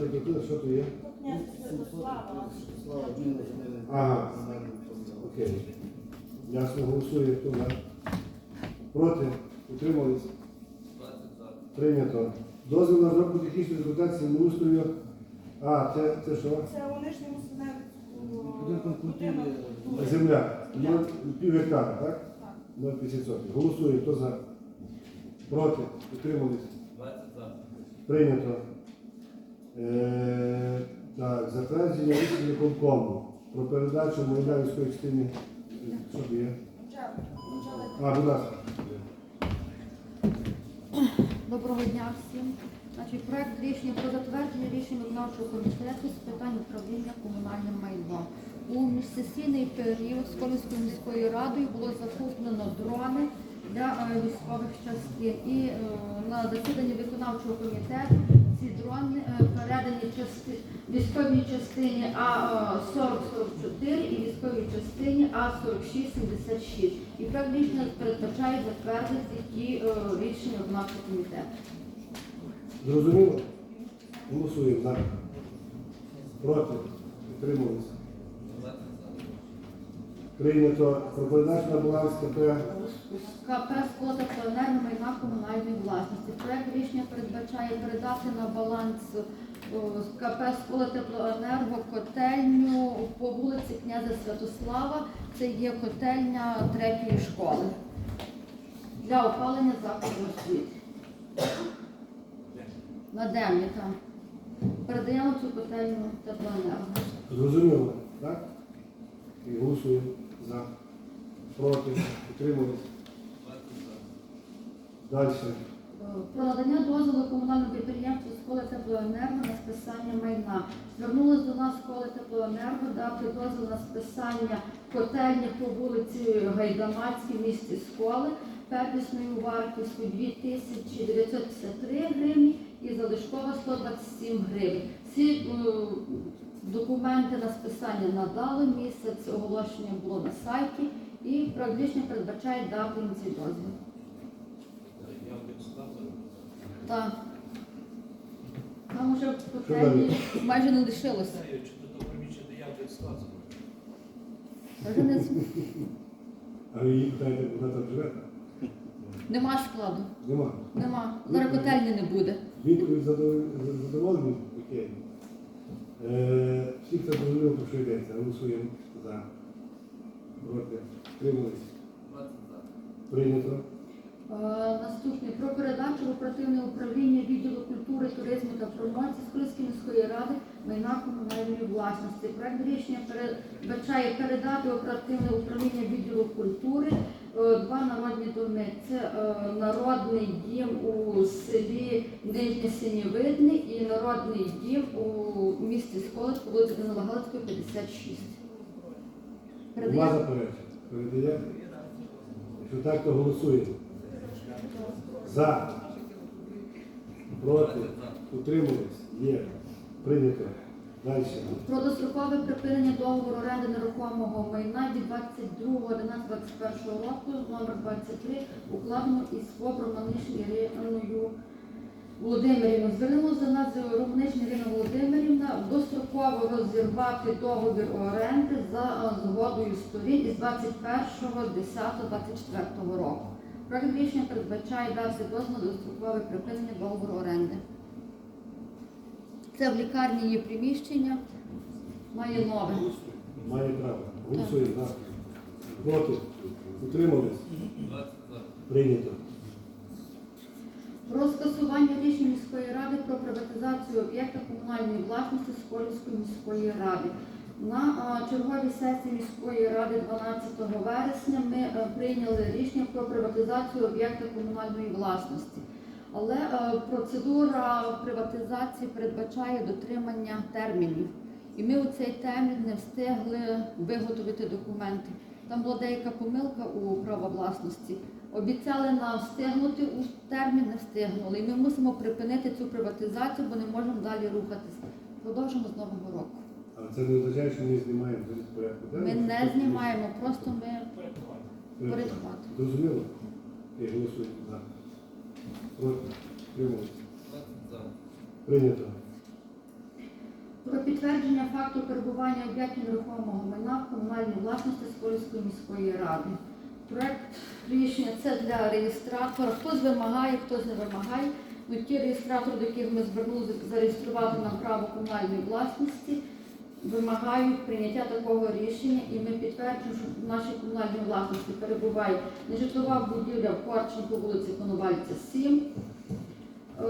архітектура, що то є? Слава Ага. Окей. Ясно, голосує. Хто за? Проти? Утримались? Прийнято. Дозвіл на розробку технічної документації землеустрою. А, це, це що? Це у нижньому Будинком. Земля. Ну, Пів гектара, так? Так. 0,50 сотих. Голосує. Хто за? Проти? Утримались? Прийнято. Е, так, затвердження рішення виконкому про передачу майна військової частини. Що є? А, будь ласка. Доброго дня всім. Значить, проект рішення про затвердження рішення виконавчого комітету з питань управління комунальним майном. У міжсесійний період з Колівською міською радою було закуплено дрони для е, військових частин. І е, на засіданні виконавчого комітету ці дрони е, передані части, військовій частині А-4044 і військовій частині А-4676. І практично передбачає затвердити ті рішення рішення виконавчого комітету. Зрозуміло? Голосуємо за. Проти. Утримались. Прийнято. Про на баланс КП. КП «Склота Пленерна майна комунальної власності. Проект рішення передбачає передати на баланс КП «Склота Теплоенерго котельню по вулиці князя Святослава. Це є котельня третьої школи для опалення закладу освіти. На Демні там. Передаємо цю котельню теплоенерго. Зрозуміло, так? І голосуємо за. Проти. Утримались. Далі. Про надання дозволу комунальному підприємству школи теплоенерго на списання майна. Звернулась до нас школи теплоенерго дати дозвіл на списання котельні по вулиці Гайдамацькій в місті Сколи первісною вартістю 2953 гривні і залишкова 127 гривень. Всі е, документи на списання надали, місяць оголошення було на сайті і правлічне передбачає дати їм цей дозвіл. Так. Там уже котельні майже не лишилося. Вже не А ви її питаєте, там живете? Нема складу. Нема. Нема. Зараз котельні не буде. Відповідь задоволені? Окей. Е, всі, хто зрозуміло, про що йдеться, голосуємо за. Проти. Утримались. Прийнято. Е, Наступне про передачу в оперативне управління відділу культури, туризму та промоції Сколівської міської ради майна комунальної власності. Проект рішення передбачає передати оперативне управління відділу культури народні. Це е, народний дім у селі Нижнє Синєвидне і народний дім у місті по вулиці Данила 56. Нема Передаємо. заперечень. Передаємо. Якщо так, то голосуємо. За. Проти. Утримались. Є. Прийнято. Далі. Про дострокове припинення договору оренди нерухомого майна від 22.11.21 року номер 23 укладено із ФОП Романишин Іриною Володимирівною. Звернулася до нас Романишин Ірина Володимирівна достроково розірвати договір оренди за згодою сторін із 21.10.24 року. Проект рішення передбачає дати дозвіл дострокове припинення договору оренди. Це в лікарні є приміщення, має нове. Має право. Голосуємо. За. Проти. Утримались. Прийнято. Про скасування рішення міської ради про приватизацію об'єкта комунальної власності Сколівської міської ради. На черговій сесії міської ради 12 вересня ми е, прийняли рішення про приватизацію об'єкта комунальної власності. Але е, процедура приватизації передбачає дотримання термінів. І ми у цей термін не встигли виготовити документи. Там була деяка помилка у права власності. Обіцяли нам встигнути у термін, не встигнули. І ми мусимо припинити цю приватизацію, бо не можемо далі рухатися. Продовжимо з нового року. Але це не означає, що ми знімаємо з порядку. Ми не знімаємо, просто ми Порядку. порядкувати. Зрозуміло? І голосуємо. Проти. Утримались. Підтвердження факту перебування об'єктів нерухомого майна в комунальній власності Сколівської міської ради. Проект рішення це для реєстратора. Хтось вимагає, хтось не вимагає. Ну, ті реєстратори, до яких ми звернулися зареєструвати нам право комунальної власності, вимагають прийняття такого рішення, і ми підтверджуємо, що в нашій комунальній власності перебуває нежитлова будівля в Корченку, вулиці Коновальця, 7, е,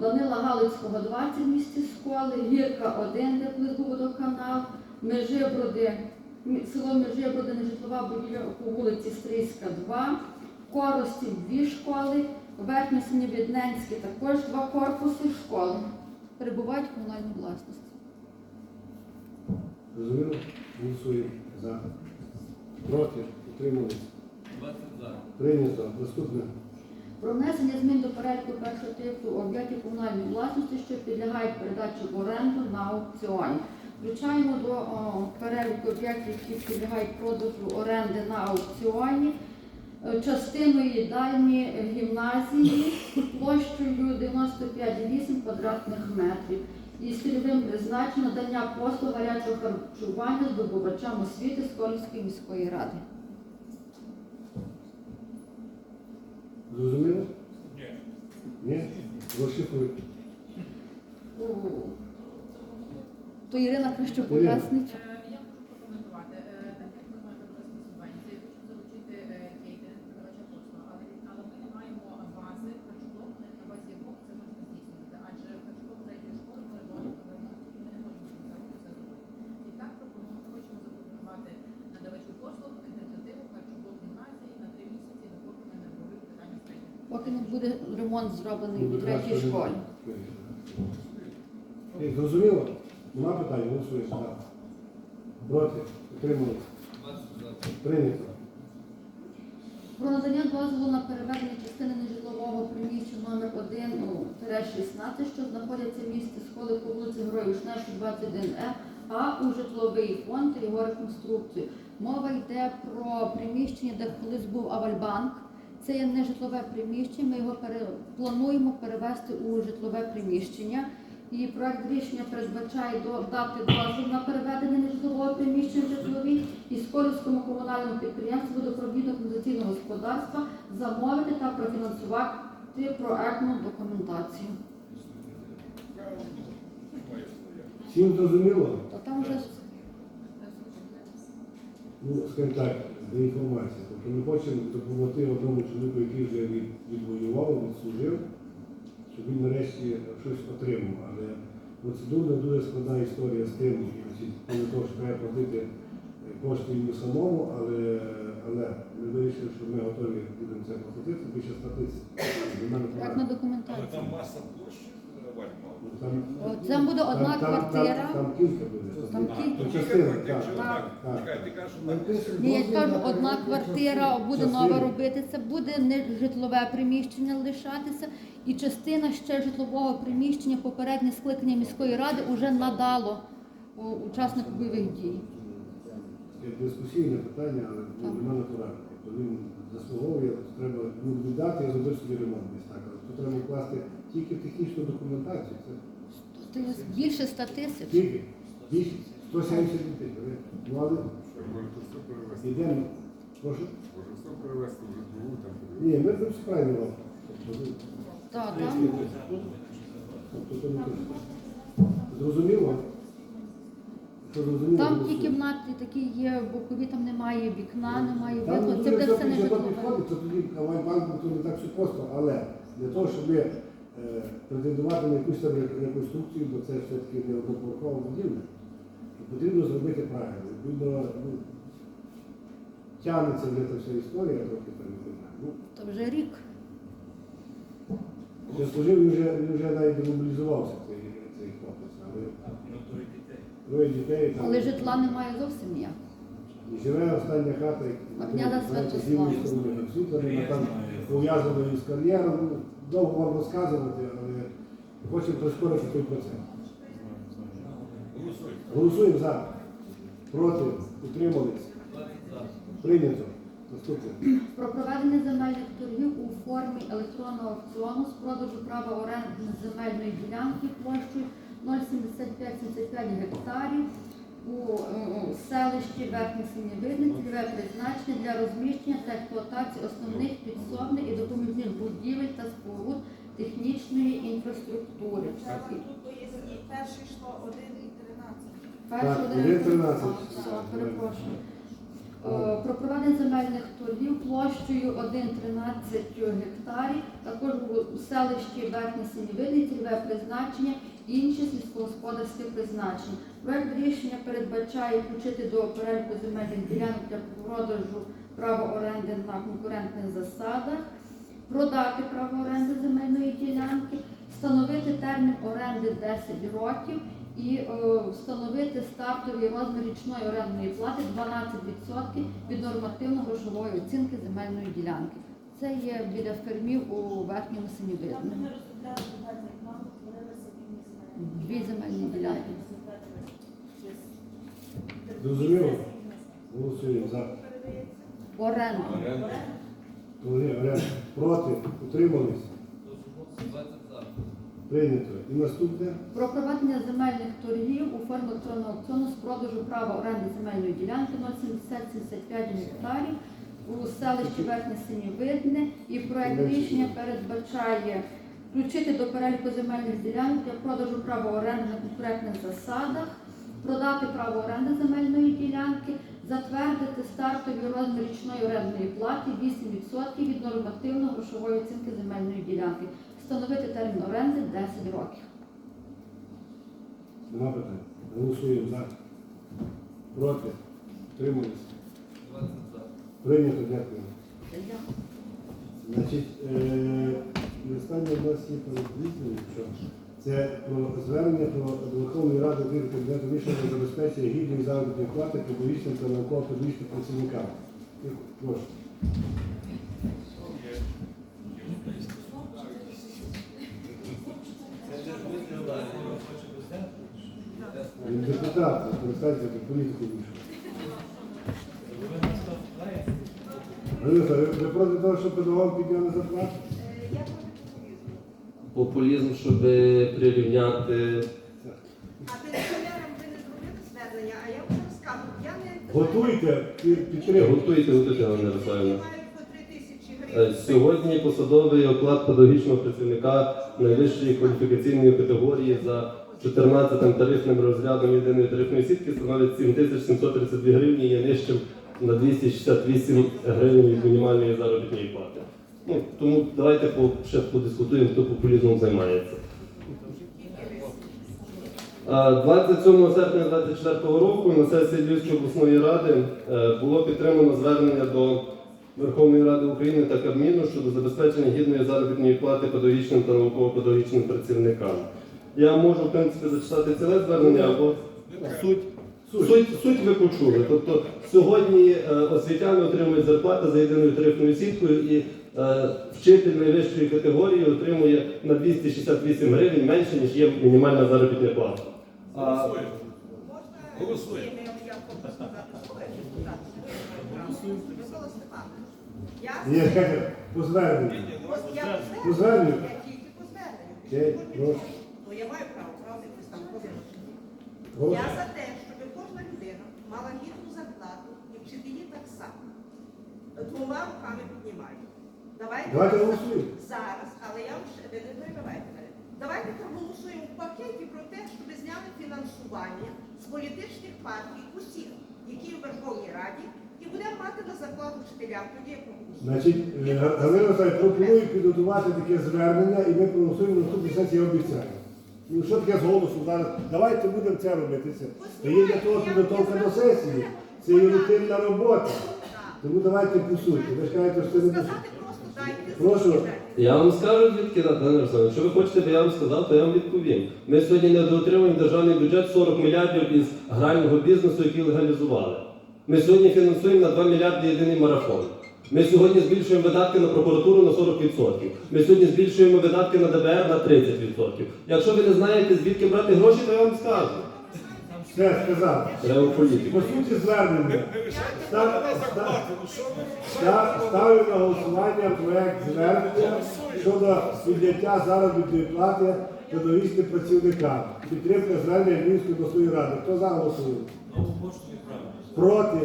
Данила Галицького, 20 в місті Сколи, Гірка 1, де колись водоканал, Межиброди, село Межиброди, нежитлова будівля по вулиці Стрийська, 2, Коростів, дві школи, Верхнє Синєвідненське також два корпуси школи. Перебувають в комунальній власності. Зрозуміло? Голосуємо за. Проти? Утримались? 20 за. Прийнято. Наступне. Про внесення змін до переліку першого типу об'єктів комунальної власності, що підлягають передачі в оренду на аукціоні. Включаємо до о, переліку об'єктів, які підлягають продажу оренди на аукціоні, е, частину їдальні гімназії площею 95,8 квадратних метрів і цільовим призначенням надання послуг гарячого харчування здобувачам освіти Сколівської міської ради. Зрозуміло? Ні. Ні? Розшифруй. То Ірина краще пояснить. Е, Я можу прокоментувати. Е, Так як ми маємо використати субвенції, хочу залучити е, кейтеринг, продавача послуг, але, але ми не маємо бази харчоблок, на базі якого це можна здійснювати. Адже харчоблок третьої школи ми ремонт ремонт, і ми не можемо це це зробити. І так пропонуємо, хочемо запропонувати надавачу послуг альтернативу харчоблок гімназії на три місяці, допоки ми не врегулюємо питання середнього. Поки не буде ремонт зроблений Ну, у третій школі. Е, Зрозуміло? Нема питань? Голосуємо за. Проти? Утримались? 20 за. Прийнято. Про надання дозволу на переведення частини нежитлового приміщення номер 1 16 що знаходиться в місті Сходи по вулиці Героїв Шнешу 21Е, а у житловий фонд та його реконструкцію. Мова йде про приміщення, де колись був Авальбанк. Це є нежитлове приміщення. Ми його пере... плануємо перевести у житлове приміщення. І проект рішення передбачає дати дозвіл на переведення нежитлового приміщення в житлові і Сколівському комунальному підприємству водопровідно каналізаційного господарства замовити та профінансувати проектну документацію. Всім зрозуміло? То там вже Ну, скажімо так, для інформації. Тобто ми хочемо допомогти одному чоловіку, який вже відвоював, відслужив, щоб він нарешті щось отримав. Але процедурно дуже складна історія з тим, коли того, що треба платити е, кошти йому самому, але, але ми вирішили, що ми готові будемо це платити, більше 100 тисяч. Для мене проектна. Але там маса площ Ну, Там, буде одна квартира. Там, кілька буде. Там кілька. частина, так. Ні, я кажу, одна квартира буде нова робитися, буде не житлове приміщення лишатися, і частина ще житлового приміщення попереднє скликання міської ради вже надало учаснику бойових дій. Це дискусійне питання, але ну, нема натурального. Тобто він заслуговує, треба ну, віддати, я зробив собі ремонт десь так. Але тут треба вкласти тільки технічну документацію. Це Це більше 100 тисяч. тільки більше 170 дітей. Ну але Може все перевести. йдемо. Прошу. Може все перевести в житлову там. Ні, ми це все правильно. Тобто, Так, там тобто, не. Зрозуміло? Що зрозуміло? Там ті голосуємо. кімнати такі є, бокові, там немає вікна, немає Там вікна. ну, Це буде якщо все не житлове. підходить, то тоді Авальбанк то не так все просто, але для того, щоб е, претендувати на якусь там реконструкцію, бо це все-таки не одноповерхова будівля, потрібно зробити правильно. Відповідно, ну, тягнеться вже та вся історія трохи там, не знаю. Ну, То вже рік. я служив, він вже, він вже навіть демобілізувався, цей, цей хлопець. Але троє дітей там. Але житла немає зовсім ніяк. І живе остання хата, Мар'яна знаєте, з лівої сторони там там пов'язано із кар'єром. Ну, Довго вам розказувати, але хочемо прискорити той процес. Голосуємо за. Проти. Утримались. Прийнято. Наступне. Про проведення земельних торгів у формі електронного аукціону з продажу права оренди земельної ділянки площею 07575 75 гектарів у е, селищі Верхнє Синєвидне, цільове призначення для розміщення та експлуатації основних підсобних і допоміжних будівель та споруд технічної інфраструктури. Треба тут поясніть. Перше йшло 1 і 13. Перший Так, один 1.13. А, перепрошую. Е, Про проведення земельних торгів площею 1,13 гектарів, також у селищі Верхнє Синівидне, цільове призначення, інші сільськогосподарські призначення. Проект рішення передбачає включити до переліку земельних ділянок для продажу права оренди на конкурентних засадах, продати право оренди земельної ділянки, встановити термін оренди 10 років і е, встановити стартовий розмір річної орендної плати 12% від нормативно-грошової оцінки земельної ділянки. Це є біля фермів у верхньому Синівидному. Дві земельні ділянки. Зрозуміло? Голосуємо за. Оренду. Оренда. Колеги, оренда. Проти? Утримались? Прийнято. І наступне. Про проведення земельних торгів у формі електронного аукціону з продажу права оренди земельної ділянки 07075 гектарів у селищі Верхнє Синівидне і проект рішення передбачає включити до переліку земельних ділянок для продажу права оренди на конкурентних засадах, продати право оренди земельної ділянки, затвердити стартовий розмір річної орендної плати 8% від нормативно-грошової оцінки земельної ділянки, встановити термін оренди 10 років. Нема питань. Голосуємо за. Проти? Утримались? 20 за. Прийнято, дякую. Значить, е, і останнє у нас є передвідні, що це про звернення про Верховної Ради рішення про забезпечення гідної заробітної плати педагогічним та науково-педагогічним працівникам. Прошу. Депутат, як політику вийшов. Ви проти того, що педагогам підняли зарплату? Популізм, щоб прирівняти. А пенсіонерам ви не зробили звернення, а я вам розкажу. Я не Готуйте, підтримуйте. Готуйте, готуйте, Ганна Вони по 3 тисячі гривень. Сьогодні посадовий оклад педагогічного працівника найвищої кваліфікаційної категорії за 14 тарифним розрядом єдиної тарифної сітки становить 7732 гривні і є нижчим на 268 гривень від мінімальної заробітної плати. Ну, тому давайте по, ще подискутуємо, хто популізмом займається. Е, 27 серпня 2024 року на сесії Львівської обласної ради е, було підтримано звернення до Верховної Ради України та Кабміну щодо забезпечення гідної заробітної плати педагогічним та науково-педагогічним працівникам. Я можу, в принципі, зачитати ціле звернення або суть. Суть, суть ви почули. Тобто сьогодні е, освітяни отримують зарплати за єдиною тарифною сіткою і вчитель найвищої категорії отримує на 268 гривень менше, ніж є мінімальна заробітна плата. А, Можна Голосуємо. Ні, я сказати Ні, по зверненню. Я По зверненню? Я тільки по зверненню. Ну я маю право, правда, якось там повинен. Я за те, щоб кожна людина мала гідну зарплату і вчителі так само. Двома руками піднімаю. Давайте, Давайте голосуємо. зараз, але я ще ви не перебивайте мене. Давайте проголосуємо в пакеті про те, щоб зняли фінансування з політичних партій усіх, які в Верховній Раді, і будемо мати на зарплату вчителям. Тоді я проголосую. Значить, е, Галина Васильівна, пропоную підготувати таке звернення і ми проголосуємо на наступній сесії, я обіцяю. Ну що таке з голосу зараз? Давайте будемо це робити. Це, це є для того підготовка до сесії. Це є рутинна робота. Тому давайте по суті. Ви ж кажете, що це не по суті. Сказати просто дайте Прошу. Я вам скажу звідки дати, Ганна Ярославівна. Якщо ви хочете, бо я вам сказав, то я вам відповім. Ми сьогодні недоотримуємо державний бюджет 40 мільярдів із грального бізнесу, який легалізували. Ми сьогодні фінансуємо на 2 мільярди єдиний марафон. Ми сьогодні збільшуємо видатки на прокуратуру на 40%. Ми сьогодні збільшуємо видатки на ДБР на 30%. Якщо ви не знаєте, звідки брати гроші, то я вам скажу. Все сказав. Треба політику. По суті, звернення. Став- ви? Ста- Ставлю на голосування проект звернення щодо підняття заробітної плати педагогічним працівникам. Підтримка звернення Львівської обласної ради. Хто за голосує? Проти?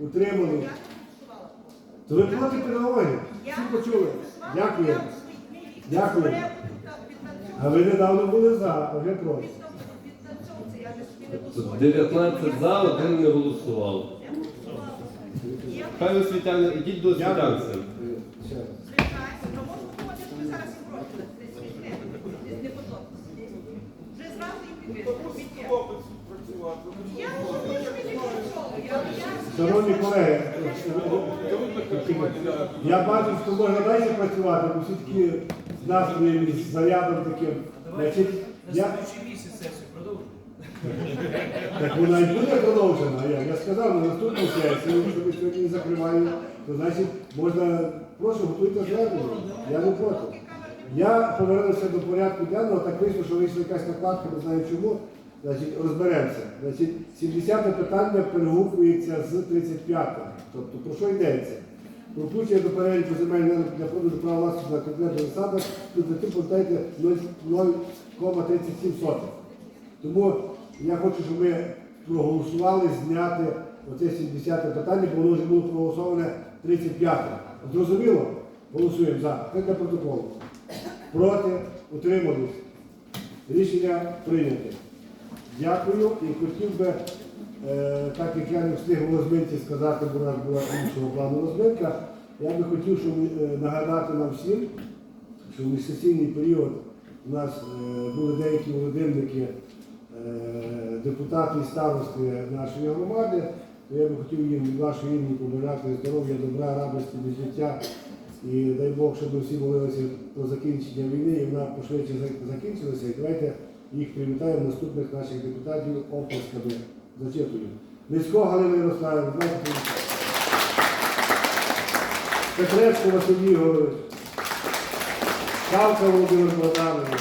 Утримали? То ви проти педагогів? Всі почули? Дякую. Дякую. А ви недавно були за, а вже проти. від танцю- від танцьовця, я не собі не Тут дозволю. 19 за, один не голосував. Хай освітяни, ідіть до я- Шановні колеги, я бачу, що можна далі працювати, бо всі такі з настроєм, з зарядом таким. Значить, я, слідчий місяць сесію продовжуємо. Так вона і буде продовжена. Я, я сказав на наступну сесію, якщо ми сьогодні не закриваємо, то значить можна, прошу, готуйте звернення. Я не проти. Я повернувся до порядку денного, так вийшло, що вийшла якась накладка, не знаю чому. Значить, розберемося. Значить, 70 питання перегукується з 35-го. Тобто, про що йдеться? Про включення до переліку земельних для продажу права власності на конкретних засадах, тут тим пам'ятаєте 0,37 сотих. Тому я хочу, щоб ми проголосували зняти оце 70-те питання, бо воно вже було проголосоване 35-те. Зрозуміло? Голосуємо за. Це для протоколу. Проти, утримались. Рішення прийнято. Дякую і хотів би, е, так як я не встиг у розминці сказати, бо у нас була іншого плану розминка, я би хотів щоб, е, нагадати нам всім, що в міжсесійний період у нас е, були деякі володимники, е, депутати і старости нашої громади, то я би хотів їм вашої імені побажати здоров'я, добра, радості, життя. І дай Бог, щоб всі молилися про закінчення війни, і вона пошвидше закінчилася. І давайте їх привітаємо наступних наших депутатів оплесками. Зачитую. Низько Галина Ярославівна. Петрецько Василь Ігорович, Савка Володимир Богданович,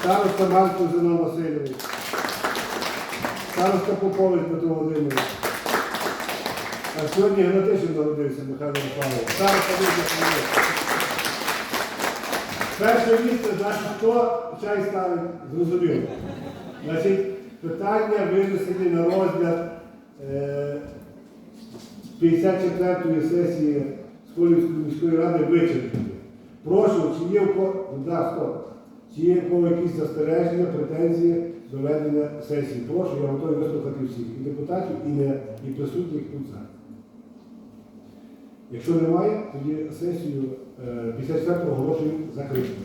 староста Марко Зино Васильович, староста Попович Петро Володимирович, а сьогодні Гнатишин народився Михайло Михайлович. Староста Віктор Перше місце, значить, хто чай ставить, зрозуміло. Значить, питання винесені на розгляд е, 54-ї сесії Сколівської міської ради вичерпні. Прошу, чи є в кого, да, стоп. Чи є по якісь застереження, претензії до ведення сесії? Прошу, я готовий вислухати всіх, і депутатів, і, не, і присутніх тут за. Якщо немає, тоді сесію після 54 оголошую закритою.